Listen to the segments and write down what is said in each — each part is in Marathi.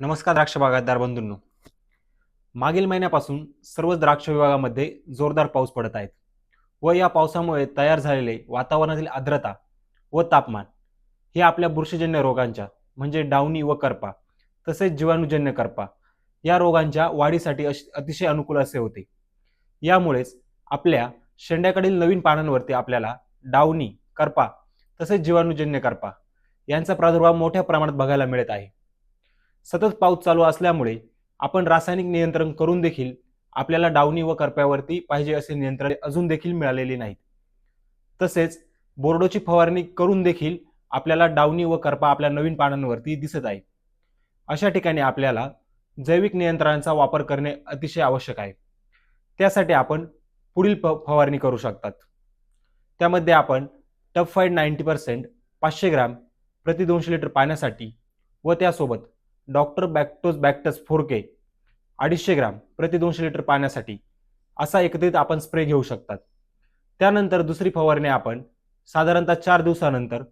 नमस्कार द्राक्ष बागायतदार बंधूंनो. मागील महिन्यापासून सर्वच द्राक्ष विभागामध्ये जोरदार पाऊस पडत आहेत व या पावसामुळे तयार झालेले वातावरणातील आर्द्रता व तापमान हे आपल्या बुरशीजन्य रोगांच्या म्हणजे डावणी व करपा तसेच जीवाणूजन्य करपा या रोगांच्या वाढीसाठी अतिशय अनुकूल असे होते. यामुळेच आपल्या शेंड्याकडील नवीन पानांवरती आपल्याला डावणी करपा तसेच जीवाणूजन्य करपा यांचा प्रादुर्भाव मोठ्या प्रमाणात बघायला मिळत आहे. सतत पाऊस चालू असल्यामुळे आपण रासायनिक नियंत्रण करून देखील आपल्याला डावणी व करप्यावरती पाहिजे असे नियंत्रण अजून देखील मिळालेले नाहीत. तसेच बोर्डोची फवारणी करून देखील आपल्याला डावणी व करपा आपल्या नवीन पानांवरती दिसत आहे अशा ठिकाणी आपल्याला जैविक नियंत्रणाचा वापर करणे अतिशय आवश्यक आहे. त्यासाठी आपण पुढील प फवारणी करू शकतात. त्यामध्ये आपण टफ फाईड नाईन्टी पर्सेंट पाचशे ग्रॅम प्रति दोनशे लिटर पाण्यासाठी व त्यासोबत डॉक्टर बॅक्टोज बॅक्टस फोरके अडीचशे ग्राम प्रति दोनशे लिटर पाण्यासाठी असा एकत्रित आपण स्प्रे घेऊ शकतात. त्यानंतर दुसरी फवारणी आपण साधारणतः चार दिवसानंतर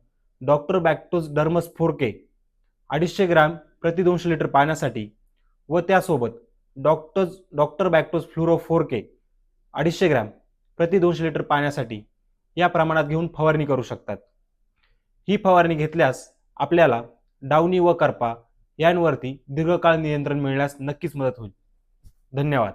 डॉक्टर बॅक्टोज डर्मस फोरके अडीचशे ग्राम प्रति दोनशे लिटर पाण्यासाठी व त्यासोबत डॉक्टर्स डॉक्टर बॅक्टोज फ्लुरो फोरके अडीचशे ग्रॅम प्रति दोनशे लिटर पाण्यासाठी या प्रमाणात घेऊन फवारणी करू शकतात. ही फवारणी घेतल्यास आपल्याला डावणी व करपा यांवरती दीर्घकाळ नियंत्रण मिळण्यास नक्कीच मदत होईल. धन्यवाद.